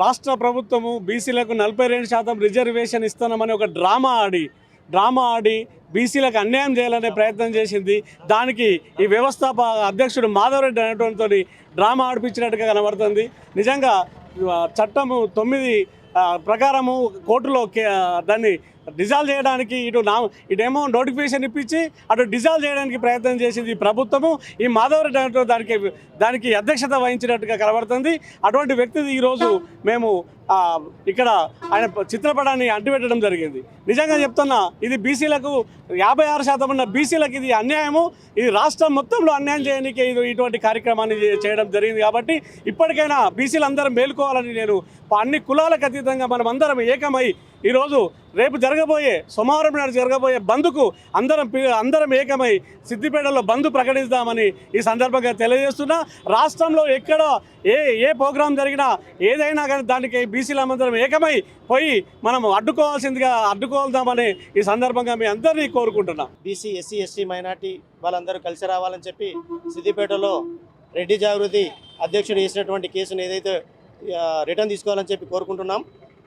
రాష్ట్ర ప్రభుత్వము బీసీలకు నలభై రెండు శాతం రిజర్వేషన్ ఇస్తున్నామని ఒక డ్రామా ఆడి డ్రామా ఆడి బీసీలకు అన్యాయం చేయాలనే ప్రయత్నం చేసింది. దానికి ఈ వ్యవస్థాప అధ్యక్షుడు మాధవరెడ్డి అనేటువంటి డ్రామా ఆడిపించినట్టుగా కనబడుతుంది. నిజంగా చట్టము తొమ్మిది ప్రకారము కోర్టులో దాన్ని డిజాల్వ్ చేయడానికి ఇటు నా ఇటేమో నోటిఫికేషన్ ఇప్పించి అటు డిజాల్వ్ చేయడానికి ప్రయత్నం చేసింది ఈ ప్రభుత్వము. ఈ మాధవరెడ్డి దానికి దానికి అధ్యక్షత వహించినట్టుగా కనబడుతుంది. అటువంటి వ్యక్తిది ఈరోజు మేము ఇక్కడ ఆయన చిత్రపటాన్ని అంటిపెట్టడం జరిగింది. నిజంగా చెప్తున్నా ఇది బీసీలకు యాభై ఆరు శాతం ఉన్న బీసీలకు ఇది అన్యాయము. ఇది రాష్ట్రం మొత్తంలో అన్యాయం చేయడానికి ఇది ఇటువంటి కార్యక్రమాన్ని చేయడం జరిగింది కాబట్టి ఇప్పటికైనా బీసీలు అందరం మేలుకోవాలని నేను అన్ని కులాలకు అతీతంగా మనం అందరం ఏకమై ఈరోజు రేపు జరగబోయే సోమవారం నాడు జరగబోయే బంద్కు అందరం అందరం ఏకమై సిద్దిపేటలో బంద్ ప్రకటిస్తామని ఈ సందర్భంగా తెలియజేస్తున్నా. రాష్ట్రంలో ఎక్కడ ఏ ఏ ప్రోగ్రాం జరిగినా ఏదైనా కానీ దానికి బీసీలందరం ఏకమై పోయి మనం అడ్డుకోవాల్సిందిగా అడ్డుకోవాల్దామని ఈ సందర్భంగా మీ అందరినీ కోరుకుంటున్నాం. బీసీ ఎస్సీ ఎస్టీ మైనార్టీ వాళ్ళందరూ కలిసి రావాలని చెప్పి సిద్దిపేటలో రెడ్డి జాగృతి అధ్యక్షుడు వేసినటువంటి కేసును ఏదైతే రిటర్న్ తీసుకోవాలని చెప్పి కోరుకుంటున్నాం.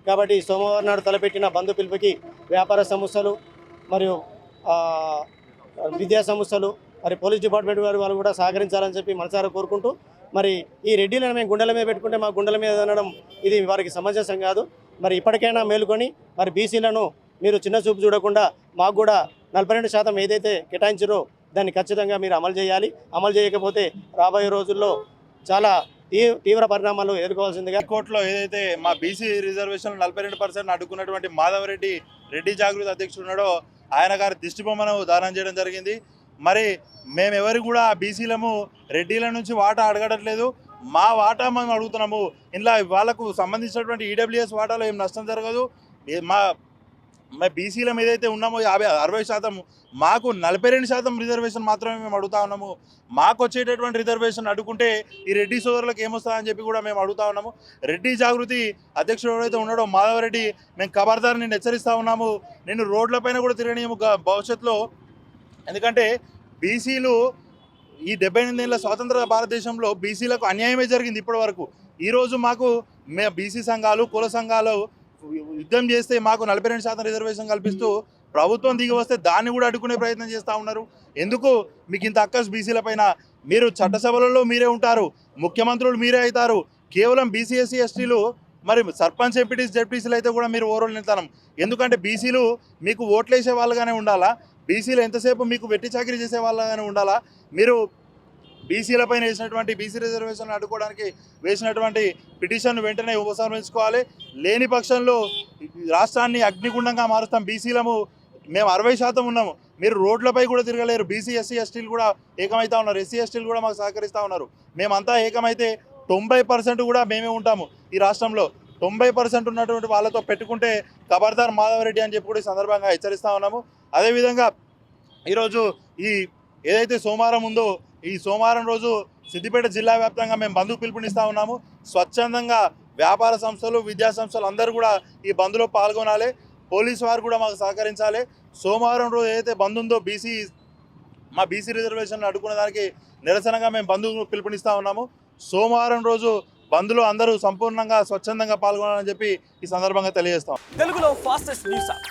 కాబట్టి సోమవారం నాడు తలపెట్టిన బంధు పిలుపుకి వ్యాపార సంస్థలు మరియు విద్యా సంస్థలు మరి పోలీస్ డిపార్ట్మెంట్ వారు వాళ్ళు కూడా సహకరించాలని చెప్పి మనసారా కోరుకుంటూ మరి ఈ రెడ్డిలను మేము గుండెల మీద పెట్టుకుంటే మా గుండెల మీద అనడం ఇది వారికి సమంజసం కాదు. మరి ఇప్పటికైనా మేలుకొని మరి బీసీలను మీరు చిన్న చూపు చూడకుండా మాకు కూడా నలభై రెండు శాతం ఏదైతే కేటాయించారో దాన్ని ఖచ్చితంగా మీరు అమలు చేయాలి. అమలు చేయకపోతే రాబోయే రోజుల్లో చాలా తీవ్ర పరిణామాలు ఎదుర్కోవాల్సిందిగా కోర్టులో ఏదైతే మా బీసీ రిజర్వేషన్ నలభై రెండు పర్సెంట్ అడ్డుకున్నటువంటి మాధవరెడ్డి రెడ్డి జాగృతి అధ్యక్షుడు ఉన్నాడో ఆయన గారి దిష్టిబొమ్మను దానం చేయడం జరిగింది. మరి మేము ఎవరు కూడా బీసీలము రెడ్డిల నుంచి వాటా అడగడట్లేదు మా వాటా మేము అడుగుతున్నాము. ఇందులో వాళ్ళకు సంబంధించినటువంటి ఈడబ్ల్యూఎస్ వాటాలో ఏం నష్టం జరగదు. మా మేము బీసీల మీద అయితే ఉన్నామో యాభై అరవై శాతం. మాకు నలభై రెండు శాతం రిజర్వేషన్ మాత్రమే మేము అడుగుతా ఉన్నాము. మాకు వచ్చేటటువంటి రిజర్వేషన్ అడుగుంటే ఈ రెడ్డి సోదరులకు ఏమొస్తుందని చెప్పి కూడా మేము అడుగుతా ఉన్నాము. రెడ్డి జాగృతి అధ్యక్షుడు ఎవరైతే ఉన్నాడో మాధవరెడ్డి మేము ఖబర్దార్ నేను హెచ్చరిస్తూ ఉన్నాము. నేను రోడ్లపైన కూడా తిరగనీయము గ- భవిష్యత్తులో. ఎందుకంటే బీసీలు ఈ డెబ్బై ఎనిమిది ఏళ్ళ స్వాతంత్ర భారతదేశంలో బీసీలకు అన్యాయమే జరిగింది ఇప్పటి వరకు ఈరోజు మాకు మే బీసీ సంఘాలు కుల సంఘాలు యుద్ధం చేస్తే మాకు నలభై రెండు శాతం రిజర్వేషన్ కల్పిస్తూ ప్రభుత్వం దిగి వస్తే దాన్ని కూడా అడ్డుకునే ప్రయత్నం చేస్తూ ఉన్నారు. ఎందుకు? మీకు ఇంత అక్కస్ బీసీల పైన మీరు చట్టసభలలో మీరే ఉంటారు ముఖ్యమంత్రులు మీరే అవుతారు. కేవలం బీసీఎస్సీ ఎస్టీలు మరి సర్పంచ్ ఎంపీటీస్ జడ్పీసీలు అయితే కూడా మీరు ఓవరాల్ నిలుతాం ఎందుకంటే బీసీలు మీకు ఓట్లేసే వాళ్ళుగానే ఉండాలా? బీసీలు ఎంతసేపు మీకు వెట్టి చాకరీ చేసే వాళ్ళగానే ఉండాలా? మీరు బీసీల పైన వేసినటువంటి బీసీ రిజర్వేషన్ అడ్డుకోవడానికి వేసినటువంటి పిటిషన్ వెంటనే ఉపసంహరించుకోవాలి. లేని పక్షంలో రాష్ట్రాన్ని అగ్నిగుండంగా మారుస్తాం. బీసీలము మేము అరవై శాతం ఉన్నాము. మీరు రోడ్లపై కూడా తిరగలేరు. బీసీ ఎస్సీ ఎస్టీలు కూడా ఏకమైతా ఉన్నారు. ఎస్సీ ఎస్టీలు కూడా మాకు సహకరిస్తూ ఉన్నారు. మేమంతా ఏకమైతే తొంభై పర్సెంట్ కూడా మేమే ఉంటాము ఈ రాష్ట్రంలో. తొంభై పర్సెంట్ ఉన్నటువంటి వాళ్ళతో పెట్టుకుంటే ఖబర్దార్ మాధవరెడ్డి అని చెప్పి కూడా ఈ సందర్భంగా హెచ్చరిస్తూ ఉన్నాము. అదేవిధంగా ఈరోజు ఈ ఏదైతే సోమవారం ఉందో ఈ సోమవారం రోజు సిద్దిపేట జిల్లా వ్యాప్తంగా మేము బంధు పిలుపునిస్తూ ఉన్నాము. స్వచ్ఛందంగా వ్యాపార సంస్థలు విద్యా సంస్థలు అందరూ కూడా ఈ బంద్లో పాల్గొనాలి. పోలీసు వారు కూడా మాకు సహకరించాలి. సోమవారం రోజు ఏదైతే బంద్ ఉందో బీసీ మా బీసీ రిజర్వేషన్ అడ్డుకునే దానికి నిరసనగా మేము బంధు పిలుపునిస్తూ ఉన్నాము. సోమవారం రోజు బంద్లో అందరూ సంపూర్ణంగా స్వచ్ఛందంగా పాల్గొనాలని చెప్పి ఈ సందర్భంగా తెలియజేస్తాం. తెలుగులో ఫాస్టెస్ట్ న్యూస్. యాప్